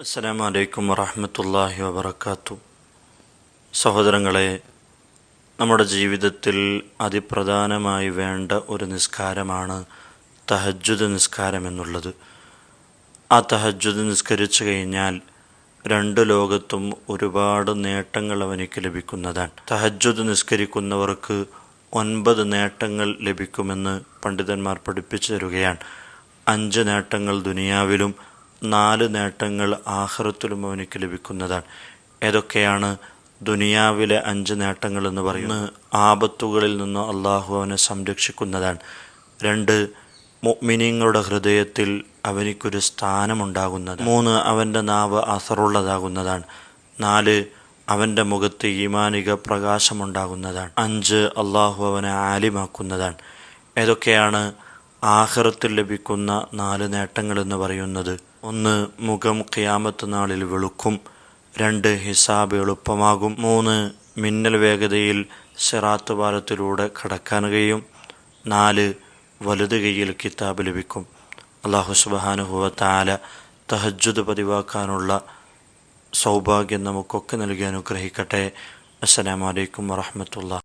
അസ്സലാമു അലൈക്കും വറഹമത്തല്ലാഹി വബർക്കാത്തു സഹോദരങ്ങളെ നമ്മുടെ ജീവിതത്തിൽ അതിപ്രധാനമായി വേണ്ട ഒരു നിസ്കാരമാണ് തഹജ്ജുദ് നിസ്കാരം എന്നുള്ളത്. ആ തഹജ്ജുദ് നിസ്കരിച്ചു കഴിഞ്ഞാൽ രണ്ട് ലോകത്തും ഒരുപാട് നേട്ടങ്ങൾ അവനിക്ക് ലഭിക്കുന്നതാണ്. തഹജ്ജുദ് നിസ്കരിക്കുന്നവർക്ക് ഒൻപത് നേട്ടങ്ങൾ ലഭിക്കുമെന്ന് പണ്ഡിതന്മാർ പഠിപ്പിച്ചു തരുകയാണ്. അഞ്ച് നേട്ടങ്ങൾ ദുനിയാവിലും നാല് നേട്ടങ്ങൾ ആഹ്റത്തിലും അവനക്ക് ലഭിക്കുന്നതാണ്. ഏതൊക്കെയാണ് ദുനിയാവിലെ അഞ്ച് നേട്ടങ്ങൾ എന്ന് പറയുന്നത്? ആപത്തുകളിൽ നിന്ന് അള്ളാഹു അവനെ സംരക്ഷിക്കുന്നതാണ്. രണ്ട് മുഅ്മിനീങ്ങളുടെ ഹൃദയത്തിൽ അവനിക്കൊരു സ്ഥാനമുണ്ടാകുന്നത് മൂന്ന് അവന്റെ നാവ് അസറുള്ളതാകുന്നതാണ്. നാല് അവന്റെ മുഖത്ത് ഈമാനിക പ്രകാശമുണ്ടാകുന്നതാണ്. അഞ്ച് അള്ളാഹു അവനെ ആലിമാക്കുന്നതാണ്. ഏതൊക്കെയാണ് ആഹ്റത്തിൽ ലഭിക്കുന്ന നാല് നേട്ടങ്ങൾ എന്ന് പറയുന്നത് ഒന്ന് മുഖം ഖിയാമത്ത് നാളിൽ വെളുക്കും. രണ്ട് ഹിസാബ് എളുപ്പമാകും. മൂന്ന് മിന്നൽ വേഗതയിൽ സിറാത്ത് പാലത്തിലൂടെ കടക്കാൻ കഴിയും. നാല് വലുത് കയ്യിൽ കിതാബ് ലഭിക്കും. അള്ളാഹു സുബാനുഹുവ താല തഹജ്ജുദ് പതിവാക്കാനുള്ള സൗഭാഗ്യം നമുക്കൊക്കെ നൽകി അനുഗ്രഹിക്കട്ടെ. അസ്സലാമലൈക്കും വറഹമത്തുള്ള